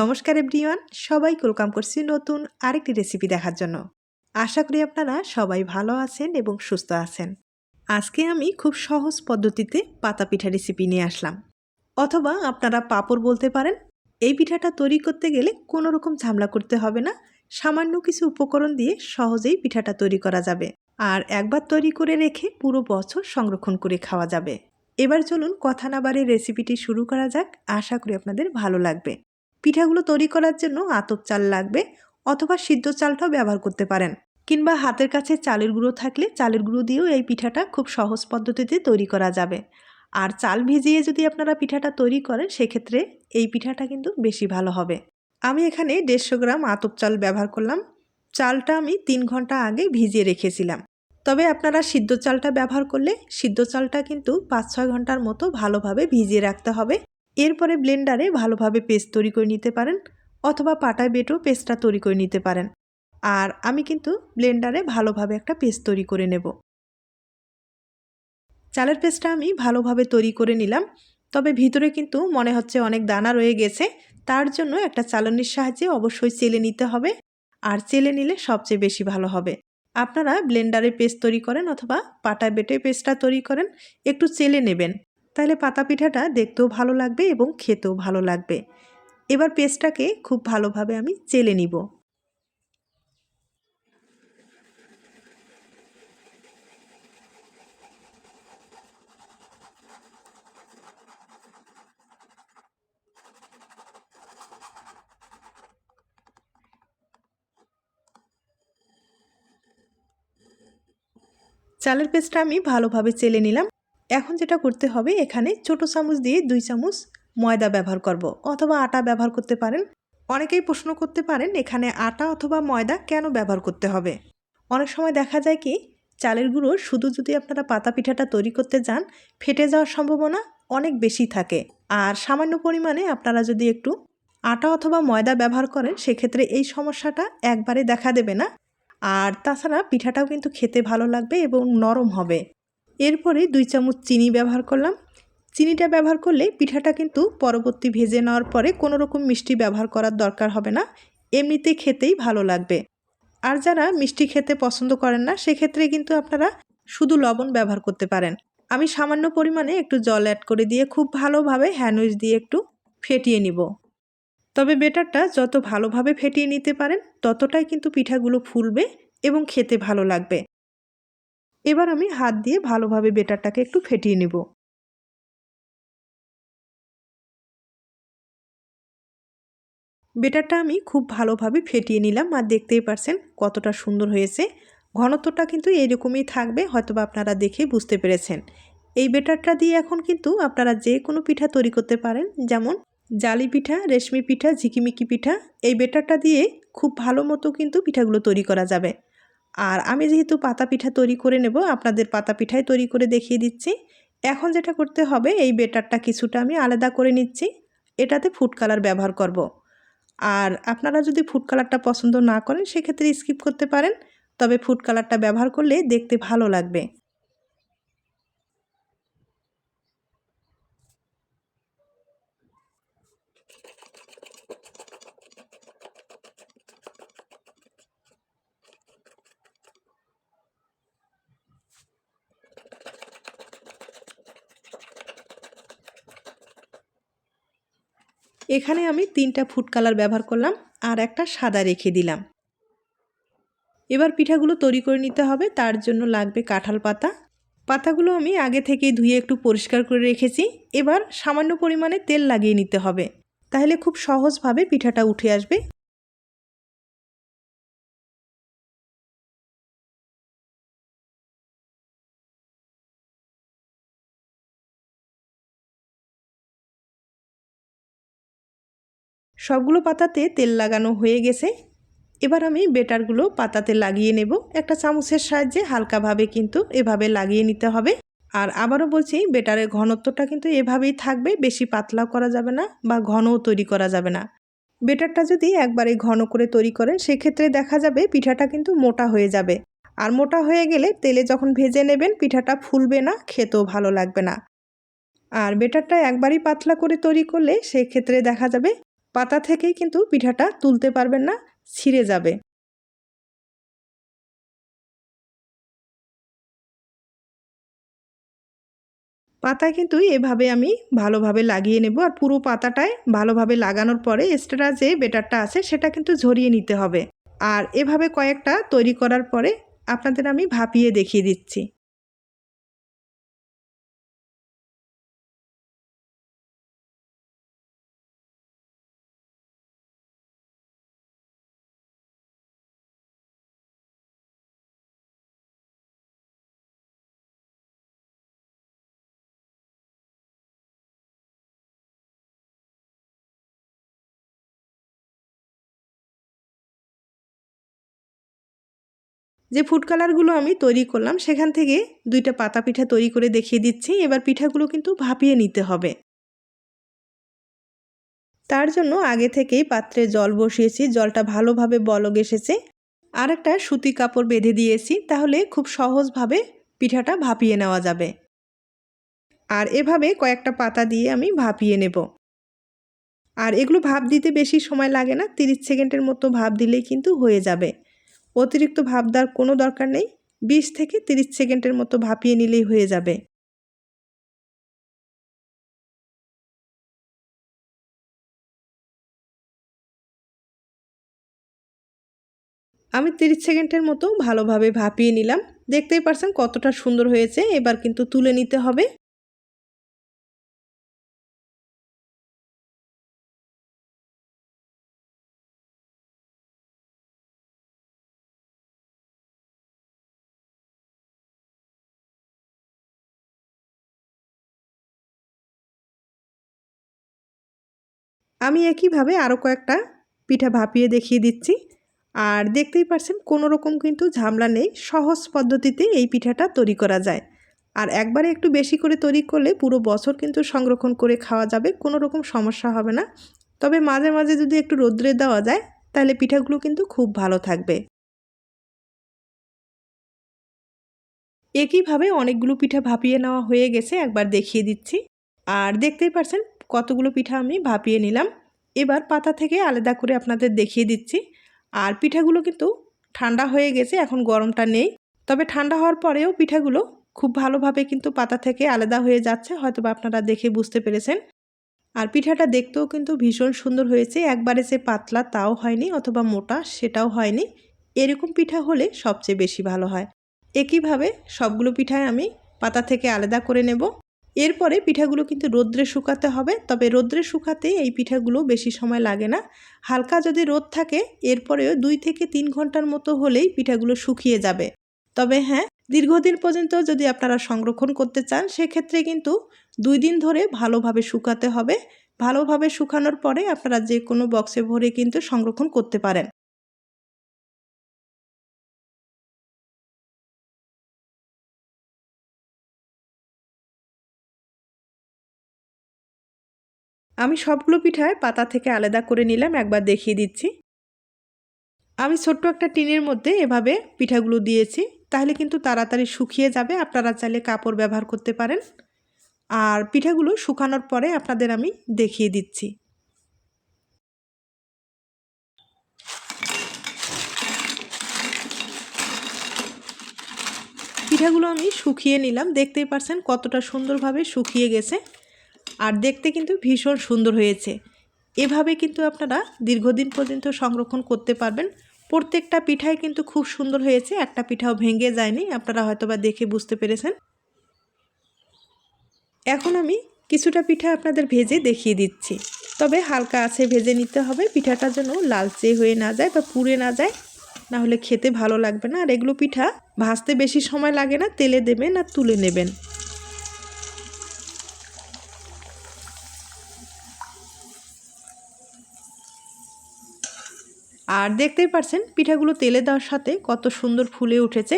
নমস্কার এভরিওয়ান সবাই ওয়েলকাম করছি নতুন আরেকটি রেসিপি দেখার জন্য। আশা করি আপনারা সবাই ভালো আছেন এবং সুস্থ আছেন। আজকে আমি খুব সহজ পদ্ধতিতে পাতা পিঠা রেসিপি নিয়ে আসলাম। অথবা আপনারা পাপড় বলতে পারেন, এই পিঠাটা তৈরি করতে গেলে কোনো রকম ঝামেলা করতে হবে না, সামান্য কিছু উপকরণ দিয়ে সহজেই পিঠাটা তৈরি করা যাবে। আর একবার তৈরি করে রেখে পুরো বছর সংরক্ষণ করে খাওয়া যাবে। এবার চলুন কথা না বাড়ে রেসিপিটি শুরু করা যাক, আশা করি আপনাদের ভালো লাগবে। পিঠাগুলো তৈরি করার জন্য আতপ চাল লাগবে অথবা সিদ্ধ চালটাও ব্যবহার করতে পারেন। কিংবা হাতের কাছে চালের গুঁড়ো থাকলে চালের গুঁড়ো দিয়েও এই পিঠাটা খুব সহজ পদ্ধতিতে তৈরি করা যাবে। আর চাল ভিজিয়ে যদি আপনারা পিঠাটা তৈরি করেন, সেক্ষেত্রে এই পিঠাটা কিন্তু বেশি ভালো হবে। আমি এখানে দেড়শো গ্রাম আতপ চাল ব্যবহার করলাম। চালটা আমি তিন ঘণ্টা আগে ভিজিয়ে রেখেছিলাম। তবে আপনারা সিদ্ধ চালটা ব্যবহার করলে সিদ্ধ চালটা কিন্তু পাঁচ ছয় ঘণ্টার মতো ভালোভাবে ভিজিয়ে রাখতে হবে। এরপরে ব্লেন্ডারে ভালোভাবে পেস্ট তৈরি করে নিতে পারেন অথবা পাটায় বেটেও পেস্টটা তৈরি করে নিতে পারেন। আর আমি কিন্তু ব্লেন্ডারে ভালোভাবে একটা পেস্ট তৈরি করে নেব। চালের পেস্টটা আমি ভালোভাবে তৈরি করে নিলাম, তবে ভিতরে কিন্তু মনে হচ্ছে অনেক দানা রয়ে গেছে, তার জন্য একটা চালনির সাহায্যে অবশ্যই চেলে নিতে হবে, আর চেলে নিলে সবচেয়ে বেশি ভালো হবে। আপনারা ব্লেন্ডারে পেস্ট তৈরি করেন অথবা পাটায় বেটে পেস্টটা তৈরি করেন, একটু চেলে নেবেন। তাহলে পাতা পিঠাটা দেখতেও ভালো লাগবে এবং খেতেও ভালো লাগবে। এবার পেস্টটাকে খুব ভালোভাবে আমি চেলে নিব। চালের পেস্টটা আমি ভালোভাবে চেলে নিলাম। এখন যেটা করতে হবে, এখানে ছোট চামচ দিয়ে দুই চামচ ময়দা ব্যবহার করব অথবা আটা ব্যবহার করতে পারেন। অনেকেই প্রশ্ন করতে পারেন, এখানে আটা অথবা ময়দা কেন ব্যবহার করতে হবে? অনেক সময় দেখা যায় কি, চালের গুঁড়ো শুধু যদি আপনারা পাতা পিঠাটা তৈরি করতে যান, ফেটে যাওয়ার সম্ভাবনা অনেক বেশি থাকে। আর সামান্য পরিমাণে আপনারা যদি একটু আটা অথবা ময়দা ব্যবহার করেন, সেক্ষেত্রে এই সমস্যাটা একবারে দেখা দেবে না। আর তাছাড়া পিঠাটাও কিন্তু খেতে ভালো লাগবে এবং নরম হবে। এরপরে দুই চামচ চিনি ব্যবহার করলাম। চিনিটা ব্যবহার করলে পিঠাটা কিন্তু পরবর্তী ভেজে নেওয়ার পরে কোনো রকম মিষ্টি ব্যবহার করার দরকার হবে না। এমনিতে খেতেই ভালো লাগবে। আর যারা মিষ্টি খেতে পছন্দ করেন না, সেক্ষেত্রে কিন্তু আপনারা শুধু লবণ ব্যবহার করতে পারেন। আমি সামান্য পরিমাণে একটু জল অ্যাড করে দিয়ে খুব ভালোভাবে হ্যান্ডউইচ দিয়ে একটু ফেটিয়ে নিব। তবে বেটারটা যত ভালোভাবে ফেটিয়ে নিতে পারেন, ততটাই কিন্তু পিঠাগুলো ফুলবে এবং খেতে ভালো লাগবে। এবার আমি হাত দিয়ে ভালোভাবে বেটারটাকে একটু ফেটিয়ে নেব। বেটারটা আমি খুব ভালোভাবে ফেটিয়ে নিলাম আর দেখতেই পারছেন কতটা সুন্দর হয়েছে। ঘনত্বটা কিন্তু এইরকমই থাকবে, হয়তোবা আপনারা দেখে বুঝতে পেরেছেন। এই বেটারটা দিয়ে এখন কিন্তু আপনারা যে কোনো পিঠা তৈরি করতে পারেন, যেমন জালি পিঠা, রেশমি পিঠা, ঝিকিমিকি পিঠা। এই বেটারটা দিয়ে খুব ভালো মতো কিন্তু পিঠাগুলো তৈরি করা যাবে। আর আমি যেহেতু পাতা পিঠা তৈরি করে নেব, আপনাদের পাতা পিঠাই তৈরি করে দেখিয়ে দিচ্ছি। এখন যেটা করতে হবে, এই বেটারটা কিছুটা আমি আলাদা করে নিচ্ছি। এটাতে ফুড কালার ব্যবহার করব। আর আপনারা যদি ফুড কালারটা পছন্দ না করেন, সেক্ষেত্রে স্কিপ করতে পারেন। তবে ফুড কালারটা ব্যবহার করলে দেখতে ভালো লাগবে। এখানে আমি তিনটা ফুড কালার ব্যবহার করলাম আর একটা সাদা রেখে দিলাম। এবার পিঠাগুলো তৈরি করে নিতে হবে, তার জন্য লাগবে কাঁঠাল পাতা। পাতাগুলো আমি আগে থেকে ধুয়ে একটু পরিষ্কার করে রেখেছি। এবার সামান্য পরিমাণে তেল লাগিয়ে নিতে হবে, তাহলে খুব সহজভাবে পিঠাটা উঠে আসবে। সবগুলো পাতাতে তেল লাগানো হয়ে গেছে। এবার আমি বেটারগুলো পাতাতে লাগিয়ে নেব। একটা চামচের সাহায্যে হালকাভাবে কিন্তু এভাবে লাগিয়ে নিতে হবে। আর আবারও বলছি, বেটারের ঘনত্বটা কিন্তু এভাবেই থাকবে, বেশি পাতলাও করা যাবে না বা ঘনও তৈরি করা যাবে না। বেটারটা যদি একবারে ঘন করে তৈরি করেন সেক্ষেত্রে দেখা যাবে পিঠাটা কিন্তু মোটা হয়ে যাবে। আর মোটা হয়ে গেলে তেলে যখন ভেজে নেবেন, পিঠাটা ফুলবে না, খেতেও ভালো লাগবে না। আর বেটারটা একবারই পাতলা করে তৈরি করলে, সেক্ষেত্রে দেখা যাবে পাতা থেকেই কিন্তু পিঠাটা তুলতে পারবেন না, ছিঁড়ে যাবে। পাতা কিন্তু এভাবে আমি ভালোভাবে লাগিয়ে নেব আর পুরো পাতাটায় ভালোভাবে লাগানোর পরে এক্সট্রা যে বেটারটা আছে সেটা কিন্তু ঝরিয়ে নিতে হবে। আর এভাবে কয়েকটা তৈরি করার পরে আপনাদের আমি ভাপিয়ে দেখিয়ে দিচ্ছি। যে ফুড কালারগুলো আমি তৈরি করলাম, সেখান থেকে দুইটা পাতা পিঠা তৈরি করে দেখিয়ে দিচ্ছি। এবার পিঠাগুলো কিন্তু ভাপিয়ে নিতে হবে। তার জন্য আগে থেকেই পাত্রে জল বসিয়েছি, জলটা ভালোভাবে বলগ এসেছে। আর একটা সুতি কাপড় বেঁধে দিয়েছি, তাহলে খুব সহজভাবে পিঠাটা ভাপিয়ে নেওয়া যাবে। আর এভাবে কয়েকটা পাতা দিয়ে আমি ভাপিয়ে নেব। আর এগুলো ভাপ দিতে বেশি সময় লাগে না, তিরিশ সেকেন্ডের মতো ভাপ দিলেই কিন্তু হয়ে যাবে। অতিরিক্ত ভাপ দেওয়ার কোনো দরকার নেই। বিশ থেকে তিরিশ সেকেন্ডের মতো ভাপিয়ে নিলেই হয়ে যাবে। আমি তিরিশ সেকেন্ডের মতো ভালোভাবে ভাপিয়ে নিলাম। দেখতেই পারছেন কতটা সুন্দর হয়েছে। এবার কিন্তু তুলে নিতে হবে। আমি একইভাবে আরও কয়েকটা পিঠা ভাপিয়ে দেখিয়ে দিচ্ছি। আর দেখতেই পারছেন কোনো রকম কিন্তু ঝামলা নেই। সহজ পদ্ধতিতে এই পিঠাটা তৈরি করা যায়। আর একবারে একটু বেশি করে তৈরি করলে পুরো বছর কিন্তু সংরক্ষণ করে খাওয়া যাবে কোনো রকম সমস্যা হবে না। তবে মাঝে মাঝে যদি একটু রোদ্রে দেওয়া যায়, তাহলে পিঠাগুলো কিন্তু খুব ভালো থাকবে। একইভাবে অনেকগুলো পিঠা ভাপিয়ে নেওয়া হয়ে গেছে, একবার দেখিয়ে দিচ্ছি। আর দেখতেই পারছেন কতগুলো পিঠা আমি ভাপিয়ে নিলাম। এবার পাতা থেকে আলাদা করে আপনাদের দেখিয়ে দিচ্ছি। আর পিঠাগুলো কিন্তু ঠান্ডা হয়ে গেছে, এখন গরমটা নেই। তবে ঠান্ডা হওয়ার পরেও পিঠাগুলো খুব ভালোভাবে কিন্তু পাতা থেকে আলাদা হয়ে যাচ্ছে হয়তো আপনারা দেখে বুঝতে পেরেছেন। আর পিঠাটা দেখতেও কিন্তু ভীষণ সুন্দর হয়েছে। একবারে যে পাতলা তাও হয়নি অথবা মোটা সেটাও হয়নি। এরকম পিঠা হলে সবচেয়ে বেশি ভালো হয়। একইভাবে সবগুলো পিঠায় আমি পাতা থেকে আলাদা করে নেব। এরপরে পিঠাগুলো কিন্তু রোদ্রে শুকাতে হবে, তবে রোদ্রে শুকাতে এই পিঠাগুলো বেশি সময় লাগে না। হালকা যদি রোদ থাকে, এরপরেও দুই থেকে তিন ঘণ্টার মতো হলেই পিঠাগুলো শুকিয়ে যাবে। তবে হ্যাঁ দীর্ঘদিন পর্যন্ত যদি আপনারা সংরক্ষণ করতে চান, সেক্ষেত্রে কিন্তু দুই দিন ধরে ভালোভাবে শুকাতে হবে। ভালোভাবে শুকানোর পরে আপনারা যে কোনো বক্সে ভরে কিন্তু সংরক্ষণ করতে পারেন। আমি সবগুলো পিঠায় পাতা থেকে আলাদা করে নিলাম, একবার দেখিয়ে দিচ্ছি। আমি ছোট্ট একটা টিনের মধ্যে এভাবে পিঠাগুলো দিয়েছি, তাহলে কিন্তু তাড়াতাড়ি শুকিয়ে যাবে, আপনারা চাইলে কাপড় ব্যবহার করতে পারেন। আর পিঠাগুলো শুকানোর পরে আপনাদের আমি দেখিয়ে দিচ্ছি। পিঠাগুলো আমি শুকিয়ে নিলাম, দেখতেই পারছেন কতটা সুন্দরভাবে শুকিয়ে গেছে। আর দেখতে কিন্তু ভীষণ সুন্দর হয়েছে। এভাবে কিন্তু আপনারা দীর্ঘদিন পর্যন্ত সংরক্ষণ করতে পারবেন। প্রত্যেকটা পিঠাই কিন্তু খুব সুন্দর হয়েছে। একটা পিঠাও ভেঙে যায়নি। আপনারা হয়তোবা দেখে বুঝতে পেরেছেন। এখন আমি কিছুটা পিঠা আপনাদের ভেজে দেখিয়ে দিচ্ছি। তবে হালকা আছে ভেজে নিতে হবে। পিঠাটা যেন লালচে হয়ে না যায় বা পুড়ে না যায়, না হলে খেতে ভালো লাগবে না। আর এগুলো পিঠা ভাজতে বেশি সময় লাগে না। তেলে দেবেন আর তুলে নেবেন। আর দেখতেই পারছেন, পিঠাগুলো তেলে দেওয়ার সাথে কত সুন্দর ফুলে উঠেছে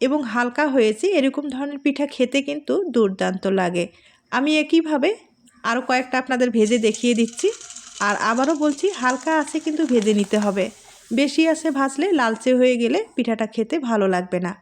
এবং হালকা হয়েছে। এরকম ধরনের পিঠা খেতে কিন্তু দুর্দান্ত লাগে। আমি একইভাবে আরও কয়েকটা আপনাদের ভেজে দেখিয়ে দিচ্ছি। আর আবারও বলছি, হালকা আছে কিন্তু ভেজে নিতে হবে। বেশি আছে ভাজলে লালচে হয়ে গেলে পিঠাটা খেতে ভালো লাগবে না।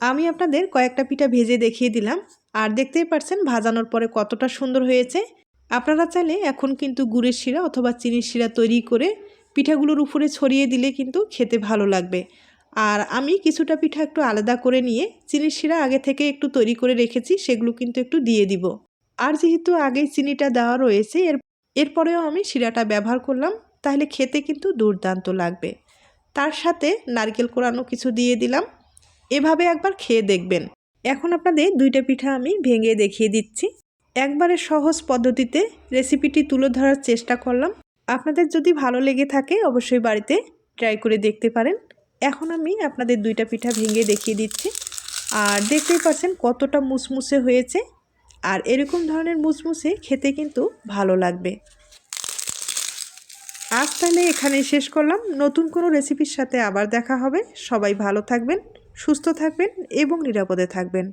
আমি আপনাদের কয়েকটা পিঠা ভেজে দেখিয়ে দিলাম, আর দেখতেই পারছেন ভাজানোর পরে কতটা সুন্দর হয়েছে। আপনারা চাইলে এখন কিন্তু গুড়ের শিরা অথবা চিনির শিরা তৈরি করে পিঠাগুলোর উপরে ছড়িয়ে দিলে কিন্তু খেতে ভালো লাগবে। আর আমি কিছুটা পিঠা একটু আলাদা করে নিয়ে চিনির শিরা আগে থেকে একটু তৈরি করে রেখেছি, সেগুলো কিন্তু একটু দিয়ে দিব। আর যেহেতু আগেই চিনিটা দেওয়া রয়েছে, এর, এরপরেও আমি শিরাটা ব্যবহার করলাম, তাহলে খেতে কিন্তু দুর্দান্ত লাগবে। তার সাথে নারকেল কোরানো কিছু দিয়ে দিলাম। এভাবে একবার খেয়ে দেখবেন। এখন আপনাদের দুইটা পিঠা আমি ভেঙে দেখিয়ে দিচ্ছি। একবারে সহজ পদ্ধতিতে রেসিপিটি তুলে ধরার চেষ্টা করলাম। আপনাদের যদি ভালো লেগে থাকে অবশ্যই বাড়িতে ট্রাই করে দেখতে পারেন। এখন আমি আপনাদের দুইটা পিঠা ভেঙে দেখিয়ে দিচ্ছি। আর দেখতেই পাচ্ছেন কতটা মুসমুসে হয়েছে। আর এরকম ধরনের মুসমুসে খেতে কিন্তু ভালো লাগবে। আজ তাহলে এখানেই শেষ করলাম। নতুন কোনো রেসিপির সাথে আবার দেখা হবে। সবাই ভালো থাকবেন। সুস্থ থাকবেন এবং নিরাপদে থাকবেন।